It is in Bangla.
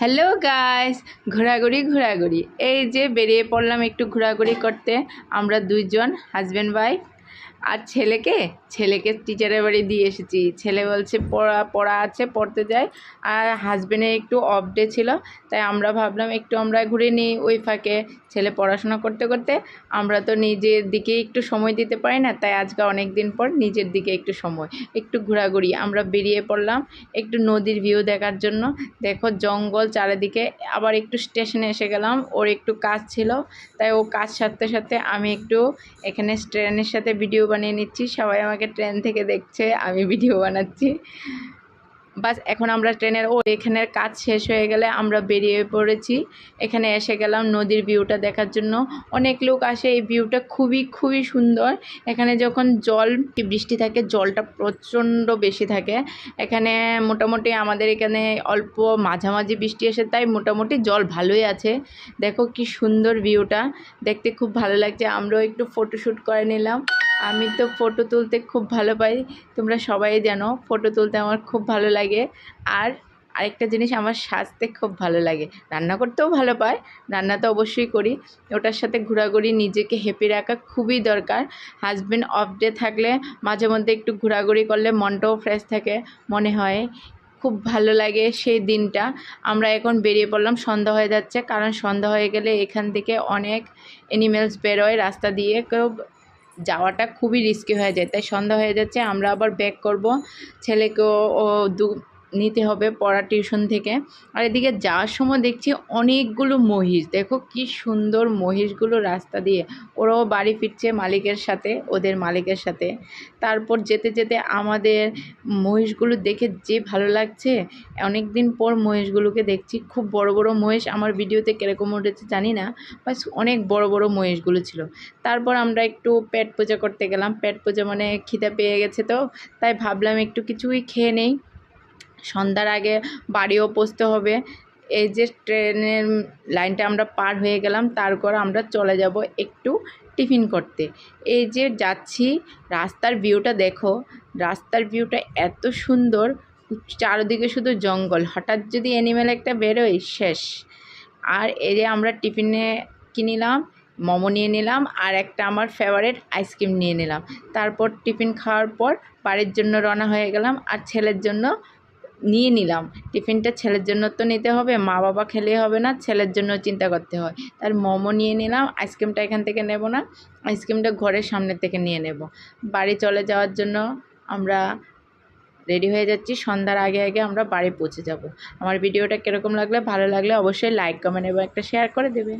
হ্যালো গাইস ঘোরাঘুরি ঘোরাঘুরি। এই যে বেরিয়ে পড়লাম একটু ঘোরাঘুরি করতে, আমরা দুইজন হাজব্যান্ড ওয়াইফ আর ছেলেকে ছেলেকে টিচারের বাড়ি দিয়ে এসেছি। ছেলে বলছে, পড়া পড়া আছে, পড়তে যাই। আর হাজব্যান্ডের একটু অফ ডে ছিল, তাই আমরা ভাবলাম একটু আমরা ঘুরে নিই ওই ফাঁকে। ছেলে পড়াশোনা করতে করতে আমরা তো নিজের দিকে একটু সময় দিতে পারি না, তাই আজকে অনেক দিন পর নিজের দিকে একটু সময়, একটু ঘোরাঘুরি। আমরা বেরিয়ে পড়লাম একটু নদীর ভিউ দেখার জন্য। দেখো জঙ্গল চারিদিকে, আবার একটু স্টেশনে এসে গেলাম, ওর একটু কাজ ছিল, তাই ও কাজ সারতে সাথে আমি একটু এখানে ট্রেনের সাথে ভিডিও বানিয়ে নিচ্ছি। সবাই আমাকে ট্রেন থেকে দেখছে, আমি ভিডিও বানাচ্ছি। বাস, এখন আমরা ট্রেনের ও, এখানের কাজ শেষ হয়ে গেলে আমরা বেরিয়ে পড়েছি। এখানে এসে গেলাম নদীর ভিউটা দেখার জন্য। অনেক লোক আসে, এই ভিউটা খুবই খুবই সুন্দর। এখানে যখন জল, বৃষ্টি থাকে, জলটা প্রচণ্ড বেশি থাকে। এখানে মোটামুটি আমাদের এখানে অল্প মাঝামাঝি বৃষ্টি আসে তাই মোটামুটি জল ভালোই আছে। দেখো কি সুন্দর ভিউটা দেখতে খুব ভালো লাগছে। আমরাও একটু ফটোশ্যুট করে নিলাম। আমি তো ফটো তুলতে খুব ভালো পাই তোমরা সবাই জানো ফটো তুলতে আমার খুব ভালো লাগে। আর আরেকটা জিনিস, আমার সাজতে খুব ভালো লাগে। রান্না করতেও ভালো পায় রান্না তো অবশ্যই করি। ওটার সাথে ঘোরাঘুরি, নিজেকে হ্যাপি রাখা খুবই দরকার। হাজব্যান্ড অফ ডে থাকলে মাঝে মধ্যে একটু ঘোরাঘুরি করলে মনটাও ফ্রেশ থাকে, মনে হয়। খুব ভালো লাগে সেই দিনটা। আমরা এখন বেরিয়ে পড়লাম, সন্ধ্যা হয়ে যাচ্ছে। কারণ সন্ধ্যা হয়ে গেলে এখান থেকে অনেক অ্যানিমেলস বেরোয় রাস্তা দিয়ে। কেউ যাওয়াটা খুবই রিস্কি হয়ে যায়। তাই সন্ধ্যা হয়ে যাচ্ছে, আমরা আবার ব্যাক করব। ছেলেকেও ও দু নিতে হবে পড়া টিউশন থেকে। আর এদিকে যাওয়ার সময় দেখছি অনেকগুলো মহিষ। দেখো কি সুন্দর মহিষগুলো রাস্তা দিয়ে। ওরাও বাড়ি ফিরছে মালিকের সাথে, ওদের মালিকের সাথে। তারপর যেতে যেতে আমাদের মহিষগুলো দেখে যে ভালো লাগছে অনেক দিন পর মহিষগুলোকে দেখছি। খুব বড় বড় মহিষ আমার ভিডিওতে কীরকম উঠেছে জানি না বাস অনেক বড় বড় মহিষগুলো ছিল। তারপর আমরা একটু পেট পূজা করতে গেলাম। পেট পূজা মানে খিদে পেয়ে গেছে তো, তাই ভাবলাম একটু কিছুই খেয়ে নেই। সন্ধ্যার আগে বাড়িও পৌঁছতে হবে। এই যে ট্রেনের লাইনটা আমরা পার হয়ে গেলাম, তারপর আমরা চলে যাব একটু টিফিন করতে। এই যে যাচ্ছি, রাস্তার ভিউটা দেখো। রাস্তার ভিউটা এত সুন্দর, চারদিকে শুধু জঙ্গল। হঠাৎ যদি অ্যানিমেল একটা বেরোয়, শেষ। আর এই যে আমরা টিফিনে কিনিলাম মোমো নিয়ে নিলাম, আর একটা আমার ফেভারেট আইসক্রিম নিয়ে নিলাম। তারপর টিফিন খাওয়ার পর বাড়ির জন্য রওনা হয়ে গেলাম, আর ছেলের জন্য নিয়ে নিলাম। টিফিনটা ছেলের জন্য তো নিতে হবে, মা বাবা খেলে হবে না, ছেলের জন্য চিন্তা করতে হয়। তার মোমো নিয়ে নিলাম, আইসক্রিমটা এখান থেকে নেব না, আইসক্রিমটা ঘরের সামনে থেকে নিয়ে নেব। বাড়ি চলে যাওয়ার জন্য আমরা রেডি হয়ে যাচ্ছি, সন্ধ্যার আগে আগে আমরা বাড়ি পৌঁছে যাব। আমার ভিডিওটা কীরকম লাগলে, ভালো লাগলে অবশ্যই লাইক কমেন্ট এবং একটা শেয়ার করে দেবে